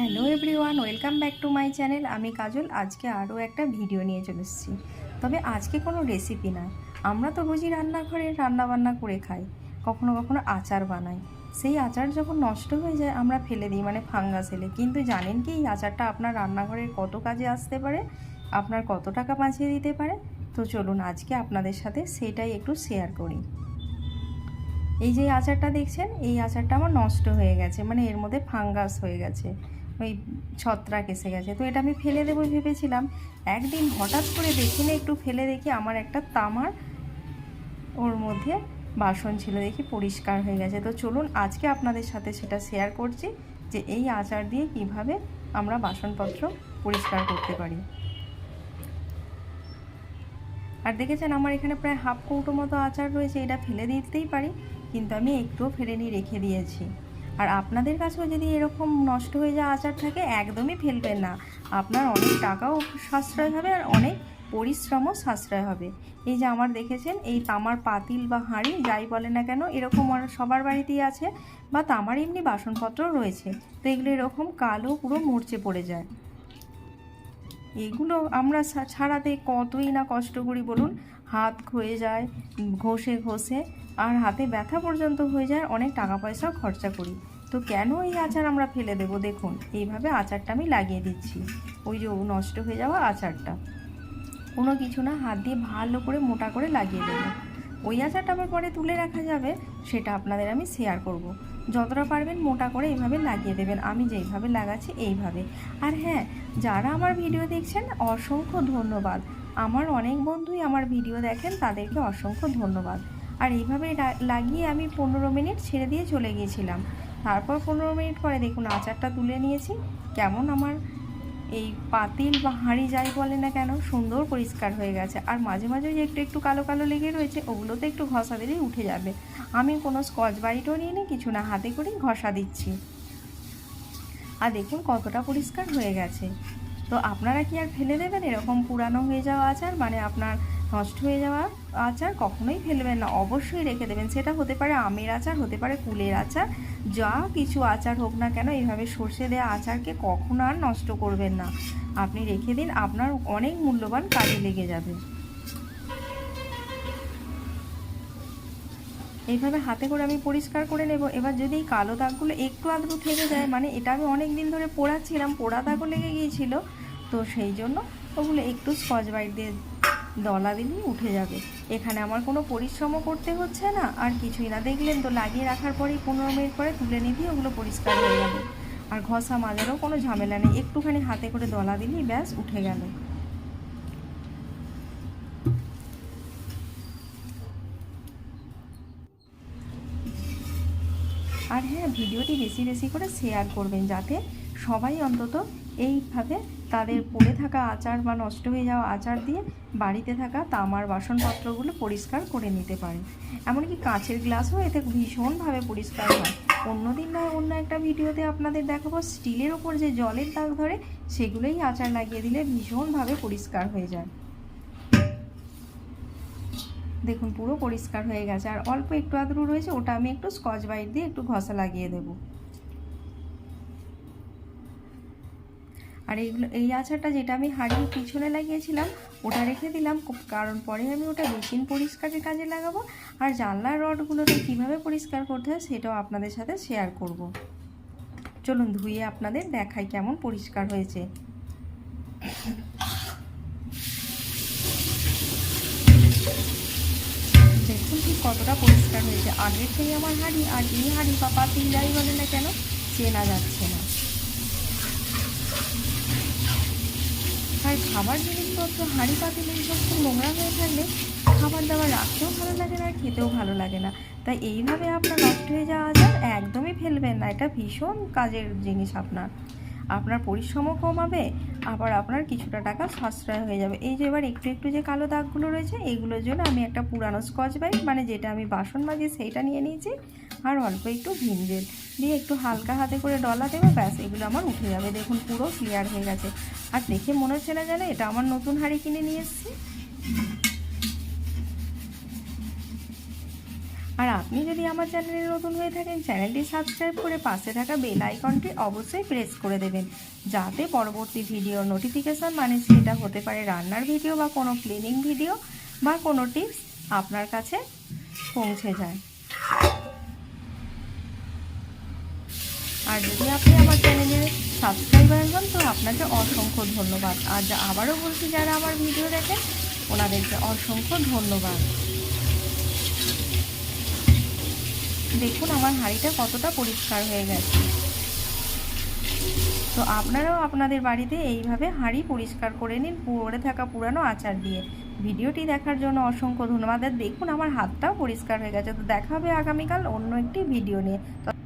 Hello everyone, welcome back to my channel. আমি কাজল, আজকে আরও একটা ভিডিও নিয়ে চলে এসেছি। তবে আজকে কোনো রেসিপি না। আমরা তো রোজই রান্নাঘরে রান্নাবান্না করে খাই, কখনো কখনো আচার বানাই। সেই আচার যখন নষ্ট হয়ে যায়, আমরা ফেলে দিই মানে ফাঙ্গাস এলে। কিন্তু জানেন কি, এই আচারটা আপনার রান্নাঘরের কত কাজে আসতে পারে? আপনার কত টাকা বাঁচিয়ে দিতে পারে? তো চলুন আজকে আপনাদের সাথে সেটাই একটু শেয়ার করি। এই যে আচারটা দেখছেন, এই আচারটা আমার নষ্ট হয়ে গেছে মানে এর মধ্যে ফাঙ্গাস হয়ে গেছে। ওই ছত্রাক এসে গেছে। তো এটা আমি ফেলে দেবো ভেবেছিলাম। একদিন হঠাৎ করে দেখি না, একটু ফেলে দেখি আমার একটা তামার ওর মধ্যে বাসন ছিল, দেখি পরিষ্কার হয়ে গেছে। তো চলুন আজকে আপনাদের সাথে সেটা শেয়ার করছি যে এই আচার দিয়ে কীভাবে আমরা বাসনপত্র পরিষ্কার করতে পারি। আর দেখেছেন আমার এখানে প্রায় হাফ কৌটো মতো আচার রয়েছে, এটা ফেলে দিতেই পারি, কিন্তু আমি একটুও ফেলে নিয়ে রেখে দিয়েছি। আর আপনাদের কাছেও যদি এরকম নষ্ট হয়ে যাওয়া আচার থাকে, একদমই ফেলবেন না। আপনার অনেক টাকাও সাশ্রয় হবে আর অনেক পরিশ্রমও সাশ্রয় হবে। এই যে আমার দেখেছেন, এই তামার পাতিল বা হাঁড়ি, যাই বলে না কেন, এরকম সবার বাড়িতেই আছে বা তামার এমনি বাসনপত্র রয়েছে। তো এগুলো এরকম কালো পুরো মরচে পড়ে যায়। এগুলো আমরা ছাড়াতে কতই না কষ্ট করি বলুন? হাত ক্ষয়ে যায়, ঘষে ঘষে। আর হাতে ব্যথা পর্যন্ত হয়ে যায়, অনেক টাকা পয়সা খরচা করি। তো কেন এই আচার আমরা ফেলে দেবো দেখুন, এইভাবে আচারটা আমি লাগিয়ে দিচ্ছি। ওই যে নষ্ট হয়ে যাওয়া আচারটা। কোনো কিছু না, হাত দিয়ে ভালো করে মোটা করে লাগিয়ে দেবো। ওই আচারটা আবার পরে তুলে রাখা যাবে, সেটা আপনাদের আমি শেয়ার করব। যতটা পারবেন মোটা করে এইভাবে লাগিয়ে দেবেন, আমি যেইভাবে লাগাচ্ছি এইভাবে। আর হ্যাঁ যারা আমার ভিডিও দেখছেন, অসংখ্য ধন্যবাদ। আমার অনেক বন্ধুই আমার ভিডিও দেখেন, তাদেরকে অসংখ্য ধন্যবাদ। আর এইভাবে লাগিয়ে আমি পনেরো মিনিট ছেড়ে দিয়ে চলে গিয়েছিলাম। তারপর পনেরো মিনিট পরে দেখুন আচারটা তুলে নিয়েছি। কেমন আমার এই পাতিল বা হাঁড়ি যাই বলে না কেন সুন্দর পরিষ্কার হয়ে গেছে। আর মাঝে মাঝে যে একটু একটু কালো কালো লেগে রয়েছে, ওগুলোতে একটু ঘষা দিলেই উঠে যাবে। আমি কোনো স্কচ বাইটও নিয়ে নিই কিছু না, হাতে করেই ঘষা দিচ্ছি। আর দেখুন কতটা পরিষ্কার হয়ে গেছে। তো আপনারা কি আর ফেলে দেবেন? এরকম পুরানো হয়ে যাওয়া আচার? মানে আপনার নষ্ট হয়ে যাওয়া আচার কখনোই ফেলবেন না, অবশ্যই রেখে দেবেন। সেটা হতে পারে আমের আচার, হতে পারে কুলের আচার, যা কিছু আচার হোক না কেন, এইভাবে সর্ষে দেওয়া আচারকে কখনো আর নষ্ট করবেন না। আপনি রেখে দিন, আপনার অনেক মূল্যবান কাজে লেগে যাবে। এইভাবে হাতে করে আমি পরিষ্কার করে নেব। এবার যদি এই কালো দাগগুলো একটু আধটু থেকে যায় মানে এটা আমি অনেক দিন ধরে পোড়াচ্ছিলাম, পোড়া দাগও লেগে গিয়েছিল, তো সেই জন্য ওগুলো একটু স্কচ বাইট দিয়ে দলা দিলেই উঠে যাবে। এখানে আমার কোনো পরিশ্রমও করতে হচ্ছে না, আর কিছুই না। দেখলেন তো, লাগিয়ে রাখার পরেই পনেরো মিনিট পরে তুলে নিতেই ওগুলো পরিষ্কার হয়ে যাবে। আর ঘষা মাজারও কোনো ঝামেলা নেই। একটুখানি হাতে করে দলা দিলেই ব্যাস, উঠে গেল। আর হ্যাঁ ভিডিওটি বেশি বেশি করে শেয়ার করবেন, যাতে সবাই অন্তত এইভাবে তাদের পড়ে থাকা আচার বা নষ্ট হয়ে যাওয়া আচার দিয়ে বাড়িতে থাকা তামার বাসনপত্রগুলো পরিষ্কার করে নিতে পারে। এমনকি কাঁচের গ্লাসও এতে ভীষণভাবে পরিষ্কার হয়। অন্যদিন না অন্য একটা ভিডিওতে আপনাদের দেখাবো, স্টিলের ওপর যে জলের দাগ ধরে সেগুলোই আচার লাগিয়ে দিলে ভীষণভাবে পরিষ্কার হয়ে যায়। দেখুন, পুরো পরিষ্কার হয়ে গেছে। আর অল্প একটু আদ্রু রয়েছে, ওটা আমি একটু স্কচ বাইট দিয়ে একটু ঘষা লাগিয়ে দেব। আর এইগুলো, এই আচারটা যেটা আমি হাড়ির পিছনে লাগিয়েছিলাম, ওটা রেখে দিলাম কারণ পরে আমি ওটা মেশিন পরিষ্কারের কাজে লাগাবো। আর জানলার রডগুলোতে কীভাবে পরিষ্কার করতে হয় সেটাও আপনাদের সাথে শেয়ার করব। চলুন ধুয়ে আপনাদের দেখাই কেমন পরিষ্কার হয়েছে। দেখুন ঠিক কতটা পরিষ্কার হয়েছে। আগের থেকে আমার হাঁড়ি আর এই হাঁড়ি বা পাতিল যাই বলে না কেন, চেনা যাচ্ছে না। আর খাবার জিনিসপত্র, হাঁড়ি পাতিল এইসব খুব নোংরা হয়ে থাকলে খাবার দাবার রাখতেও ভালো লাগে না আর খেতেও ভালো লাগে না। তাই এইভাবে আপনার নষ্ট হয়ে যাওয়া যায় একদমই ফেলবেন না। এটা ভীষণ কাজের জিনিস আপনার। আপনার পরিশ্রমও কমাবে, আবার আপনার কিছুটা টাকা সাশ্রয় হয়ে যাবে। এই যে এবার একটু একটু যে কালো দাগগুলো রয়েছে এইগুলোর জন্য আমি একটা পুরানো স্কচ বাইট মানে যেটা আমি বাসন মাজি সেইটা নিয়ে নিয়েছি, আর অল্প একটু ভিম জেল দিয়ে একটু হালকা হাতে করে ডলা দেবো, ব্যাস, এগুলো আমার উঠে যাবে। দেখুন, পুরো ক্লিয়ার হয়ে গেছে। আর দেখে মনে হচ্ছে না জানো এটা আমার নতুন হাড়ি কিনে নিয়ে এসেছি। আর আপনি যদি আমার চ্যানেলে নতুন হয়ে থাকেন, চ্যানেলটি সাবস্ক্রাইব করে পাশে থাকা বেল আইকনটি অবশ্যই প্রেস করে দেবেন, যাতে পরবর্তী ভিডিওর নোটিফিকেশন মানে সেটা হতে পারে রান্নার ভিডিও বা কোনো ক্লিনিং ভিডিও বা কোনো টিপস আপনার কাছে পৌঁছে যায়। আর যদি আপনি আমার চ্যানেলের সাবস্ক্রাইবার হন, তো আপনাকে অসংখ্য ধন্যবাদ। আর আবারও বলছি, যারা আমার ভিডিও দেখেন, ওনাদেরকে অসংখ্য ধন্যবাদ। দেখুন, আমার হাঁড়িটা কতটা পরিষ্কার হয়ে গেছে। তো আপনারাও আপনাদের বাড়িতে এইভাবে হাঁড়ি পরিষ্কার করে নিন, পড়ে থাকা পুরানো আচার দিয়ে। ভিডিওটি দেখার জন্য অসংখ্য ধন্যবাদ। দেখুন, আমার হাতটাও পরিষ্কার হয়ে গেছে। তো দেখা হবে আগামীকাল অন্য একটি ভিডিও নিয়ে।